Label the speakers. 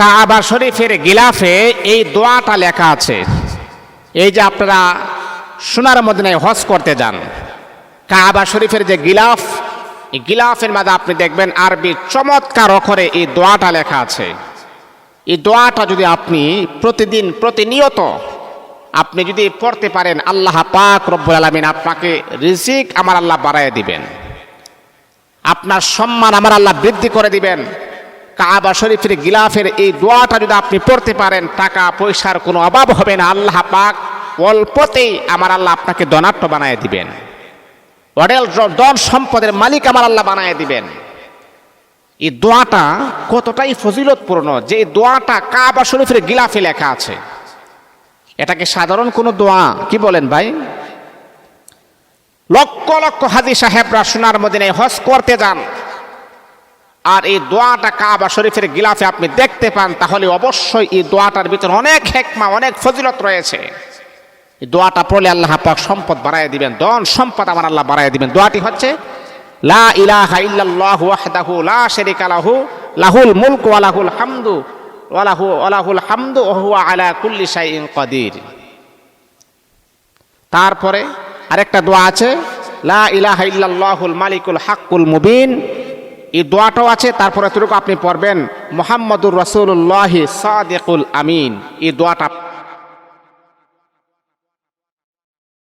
Speaker 1: কাবা শরীফের গিলাফে এই দোয়াটা লেখা আছে। এই যে আপনারা সোনার মদিনায় হজ করতে যান, কাবা শরীফের যে গিলাফ, এই গিলাফের মাঝে আপনি দেখবেন আরবি চমৎকার অক্ষরে এই দোয়াটা লেখা আছে। এই দোয়াটা যদি আপনি প্রতিদিন প্রতিনিয়ত আপনি যদি পড়তে পারেন, আল্লাহ পাক রব্বুল আলমিন আপনাকে রিজিক আমার আল্লাহ বাড়ায় দিবেন। আপনার সম্মান আমার আল্লাহ বৃদ্ধি করে দিবেন। কাবা শরীফের গিলাফের এই দোয়াটা যদি আপনি পড়তে পারেন, টাকা পয়সার কোনো অভাব হবে না। আল্লাহ পাক অল্পতেই আমার আল্লাহ আপনাকে দনাট্য বানায় দিবেন। অডেল দন সম্পদের মালিক আমার আল্লাহ বানায় দিবেন। এই দোয়াটা কতটাই ফজিলতপূর্ণ যে দোয়াটা কাবা শরীফের গিলাফে লেখা আছে। এটাকে সাধারণ কোনো দোয়া, কি বলেন ভাই? লক্ষ লক্ষ হাজি সাহেবরা সোনার মদিনায় হজ করতে যান। আর এই দোয়াটা কাবা শরীফের গিলাফে আপনি দেখতে পান, তাহলে অবশ্যই এই দোয়াটার ভিতরে অনেক হেকমা, অনেক ফজিলত রয়েছে। এই দোয়াটা পড়লে আল্লাহ পাক সম্পদ বাড়ায় দিবেন, ধন সম্পদ আমার আল্লাহ বাড়ায় দিবেন। দোয়াটি হচ্ছে, লা ইলাহা ইল্লাল্লাহু ওয়াহদাহু লা শারীকা লাহু, লাহুল মুলকু ওয়া লাহুল হামদু, ওয়া লাহু, ওয়া লাহুল হামদু, ওয়া হুয়া আলা কুল্লি শাইইন কাদির। তারপরে আরেকটা দোয়া আছে, লা ইলাহা ইল্লাল্লাহুল মালিকুল হাক্কুল মুবিন এই দোয়াটাও আছে তারপর এতটুকু আপনি পড়বেন মোহাম্মদুর রসুল্লাহ সাদেকুল আমিন। এই দোয়াটা